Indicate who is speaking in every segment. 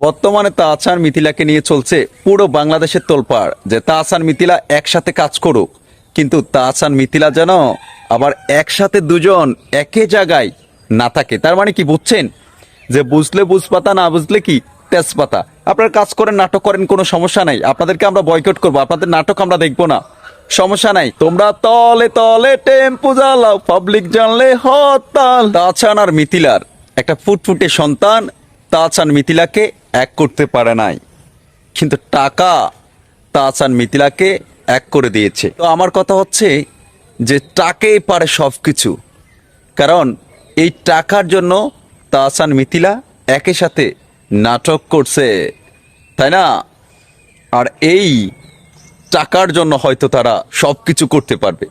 Speaker 1: বর্তমানে তাহসান মিথিলাকে নিয়ে চলছে পুরো বাংলাদেশের তোলপাড় যে তাহসান মিথিলা একসাথে কাজ করুক। কিন্তু তাহসান মিথিলা যেন আবার একসাথে দুজন একে জায়গায় না থাকে। তার মানে কি বুঝছেন? যে বুঝলে বুঝপাতা, না বুঝলে কি তেজপাতা। আপনারা কাজ করেন, নাটক করেন, কোনো সমস্যা নাই। আপনাদেরকে আমরা বয়কট করব, আপনাদের নাটক আমরা দেখব না। সমস্যা নাই। তোমরা তলে তলে টেম্পু জ্বালাও পাবলিক জানলে হতাল তাছান আর মিথিলার একটা ফুটফুটে সন্তান তাছান মিথিলাকে এক করতে পারে নাই। কিন্তু টাকা তাছান মিথিলাকে এক করে দিয়েছে। তো আমার কথা হচ্ছে যে টাকেই পারে সব কিছু কারণ এই টাকার জন্য তাহসান মিথিলা একই সাথে নাটক করছে। তাই না? আর এই টাকার জন্য হয়তো তারা সব কিছু করতে পারবে।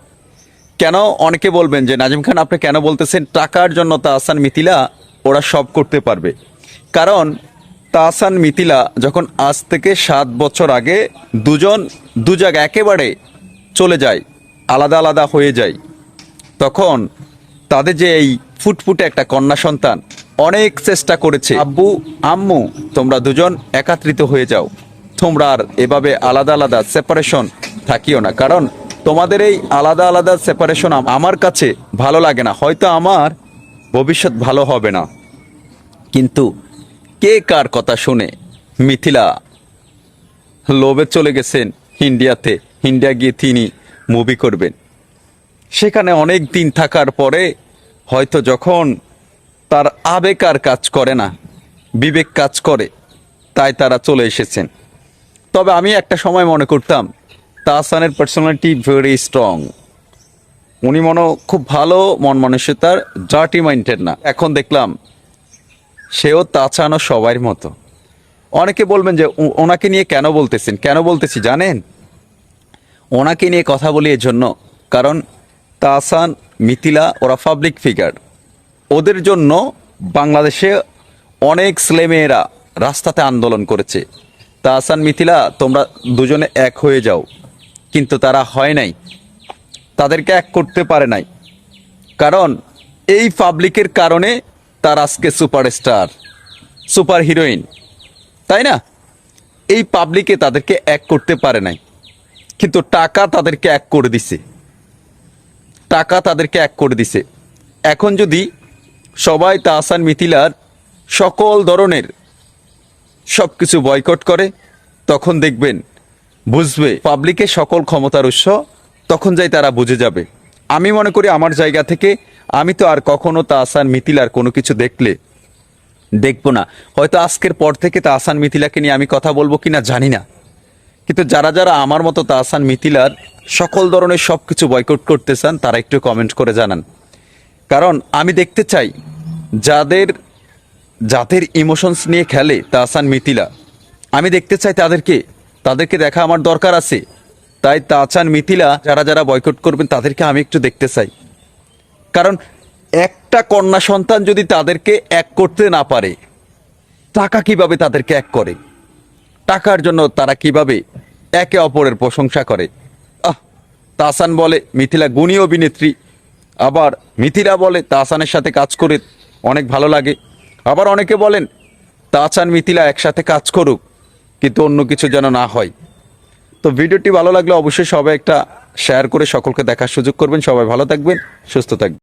Speaker 1: কেন? অনেকে বলবেন যে, নাজিম খান, আপনি কেন বলতেছেন টাকার জন্য তাহসান মিথিলা ওরা সব করতে পারবে? কারণ তাহসান মিথিলা যখন আজ থেকে সাত বছর আগে দুজন, দু জায়গা একেবারে চলে যায়, আলাদা আলাদা হয়ে যায়, তখন তাদের যে এই ফুটফুটে একটা কন্যা সন্তান অনেক চেষ্টা করেছে, আব্বু, আম্মু, তোমরা দুজন একাত্রিত হয়ে যাও, তোমরা আর এভাবে আলাদা আলাদা সেপারেশন থাকিও না, কারণ তোমাদের এই আলাদা আলাদা সেপারেশন আমার কাছে ভালো লাগে না, হয়তো আমার ভবিষ্যৎ ভালো হবে না। কিন্তু কে কার কথা শুনে? মিথিলা। লোভে চলে গেছেন ইন্ডিয়াতে। ইন্ডিয়া গিয়ে তিনি মুভি করবেন। সেখানে অনেক দিন থাকার পরে হয়তো যখন তার আবেগ আর কাজ করে না, বিবেক কাজ করে, তাই তারা চলে এসেছেন। তবে আমি একটা সময় মনে করতাম, তাহসানের পার্সোনালিটি ভেরি স্ট্রং উনি মনে খুব ভালো মন মানসিকতার জার্টি মাইন্ডের না। এখন দেখলাম সেও তাছানো সবার মতো। অনেকে বলবেন যে ওনাকে নিয়ে কেন বলতেছেন? কেন বলতেছি, জানেন? ওনাকে নিয়ে কথা বলি এর জন্য কারণ তাসান, মিথিলা, ওরা পাবলিক ফিগার ওদের জন্য বাংলাদেশে অনেক ছেলেমেয়েরা রাস্তাতে আন্দোলন করেছে। তাসান, মিথিলা, তোমরা দুজনে এক হয়ে যাও। কিন্তু তারা হয় নাই। তাদেরকে এক করতে পারে নাই। কারণ এই পাবলিকের কারণে তার আজকে সুপারস্টার, সুপার হিরোইন, তাই না? এই পাবলিকে তাদেরকে এক করতে পারে নাই, কিন্তু টাকা তাদেরকে এক করে দিছে। টাকা তাদেরকে এক করে দিছে। এখন যদি সবাই তাহসান মিথিলার সকল ধরনের সব কিছু বয়কট করে, তখন দেখবেন, বুঝবে পাবলিকের সকল ক্ষমতার উৎস, তখন যাই তারা বুঝে যাবে। আমি মনে করি আমার জায়গা থেকে আমি তো আর কখনো তাহসান মিথিলার কোনো কিছু দেখলে দেখব না। হয়তো আজকের পর থেকে তাহসান মিথিলাকে নিয়ে আমি কথা বলব কিনা জানি না। কিন্তু যারা যারা আমার মতো তাহসান মিথিলার সকল ধরনের সব কিছু বয়কট করতে চান তারা একটু কমেন্ট করে জানান। কারণ আমি দেখতে চাই, যাদের যাদের ইমোশনস নিয়ে খেলে তাহসান মিথিলা, আমি দেখতে চাই তাদেরকে তাদেরকে দেখা আমার দরকার আছে। তাই তা তাহসান মিথিলা, যারা যারা বয়কট করবেন তাদেরকে আমি একটু দেখতে চাই। কারণ একটা কন্যা সন্তান যদি তাদেরকে এক করতে না পারে, টাকা কীভাবে তাদেরকে এক করে? টাকার জন্য তারা কীভাবে একে অপরের প্রশংসা করে? আহ তাসান বলে, মিথিলা গুণী অভিনেত্রী। আবার মিথিলা বলে, তাহসানের সাথে কাজ করে অনেক ভালো লাগে। আবার অনেকে বলেন, তাহসান, মিথিলা একসাথে কাজ করুক, কিন্তু অন্য কিছু যেন না হয়। তো ভিডিওটি ভালো লাগলে অবশ্যই সবাই একটা শেয়ার করে সকলকে দেখার সুযোগ করবেন। সবাই ভালো থাকবেন, সুস্থ থাকবেন।